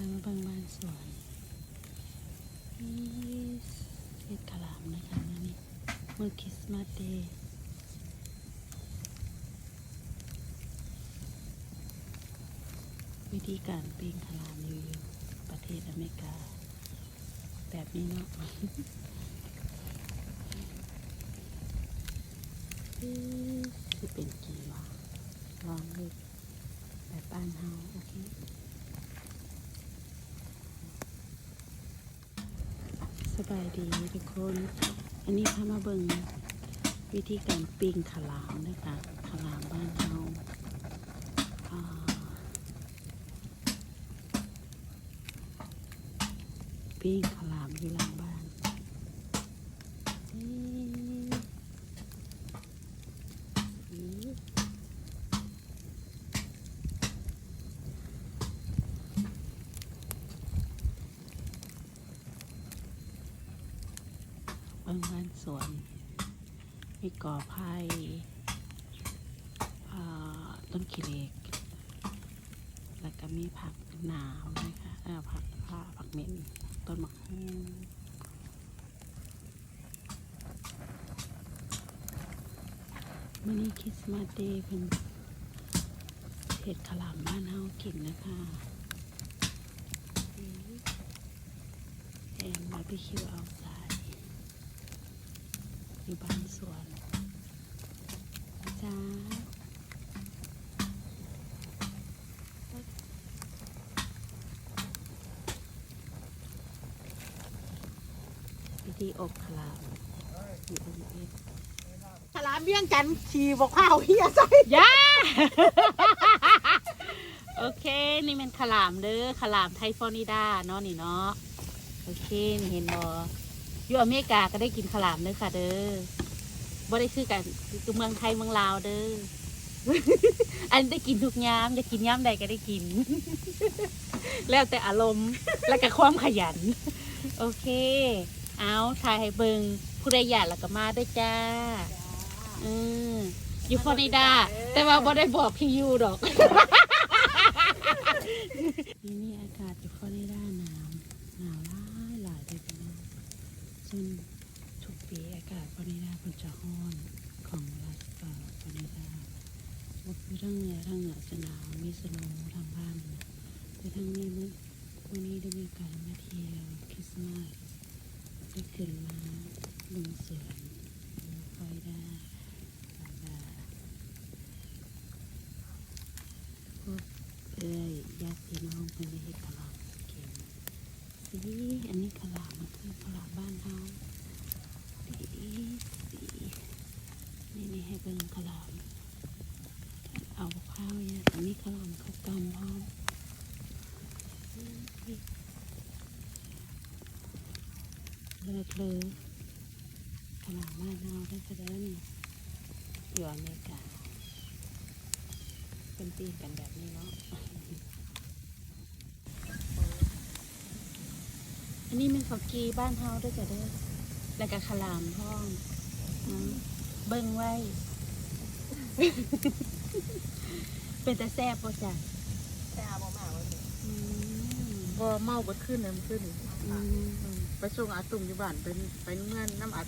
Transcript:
ามาเบิ่งบ้านสวนนี่เศษขลามนะคะมานี่เมื่อคริสต์มาสเดย์วิธีการปิ้งขลามอยู่อยู่ประเทศอเมริกา แบบนี้เนาะอืมสิเป็นกี่วะลองดูแบบบ้านเฮาโอเค สบายดีทุกคน อันนี้พามาเบิ่งวิธีการปิ้งขลามนะคะขลามบ้านเฮาปิ้งขลามอยู่หลังบ้านอืม เบิ่งบ้านสวน มีกอไผ่ต้นขี้เหล็ก แล้วก็มีผักหนาวนะคะเออผักผ้าผักเหม็นต้นมะฮุ่งมื่อนี้คริสต์มาสเดย์เป็นเห็ดขลามบ้านเฮากินนะคะแอนบาร์บีคิวเอาไซ อยู่บ้านสวนจ้าพิธีอบขลามอยู่ตรงนี้ฉลามเบี้ยงกันขี่บอกข้าวเฮียใจย่าโอเค นี่เป็นขลามเด้อขลามไทฟอนิดาเนาะนี่เนาะโอเค นี่เห็นบอ ยู่อเมริกาก็ได้กินขลามเด้อค่ะ เด้อบ่ได้คือกันคือเมืองไทยเมืองลาวเด้อ อันได้กินทุกยามอยากกินยามใดก็ได้กิน แล้วแต่อารมณ์แล้วก็ความขยัน โอเค เอาถ่ายให้เบิงผู้ใดอยากแล้วก็มาด้วยจ้าอืมอยู่ฟลอริดา แต่ว่าบ่ได้บอกพี่ยูดอก นี่นี่อากาศอยู่ฟลอริดาหนาวหนาวหลายหลายเลยพี่น้อง ซึ่งทุกปีอากาศฟลอริดาเป็นจะร้อนของรัฐเอ่อฟลอริดาว่าคือทั้งเหนือทั้งเหนือจะหนาวมีสโนว์ทางบ้านนะแต่ทั้งนี้มันวันนี้ได้มีโอกาสมาเที่ยวคริสต์มาสได้ขึ้นมาลงสวนฟลอริดาแล้วก็พวกเอ้ยญาติพี่น้องเพิ่นได้เฮ็ดขาวหลามกิน สีอันนี้ขาวหลามมันคือขาวหลามบ้านเฮาสีสีนี่นี่ให้เบิ่งขาวหลามเอาข้าวเนี่ยอันนี้ขาวหลามข้ากำพร้อมเลิกเลยขาวหลามบ้านเฮาได้จะได้นี่อยู่อเมริกาเป็นปีกันแบบนี้เนาะ อันนี้เป็นของกีบ้านเฮาด้วยจ้ะเด้อแล้วก็ขลามห้องอืมเบิ้งไว้ เป็นแต่แซ่บป่ะจ้ะแต่อาบอกมาว่าอืมบ่เมาบ่ขึ้นเลยมันขึ้นอืม ไปส่งอาตุ่มอยู่บ้านเป็นไปเงื่อนน้ำอา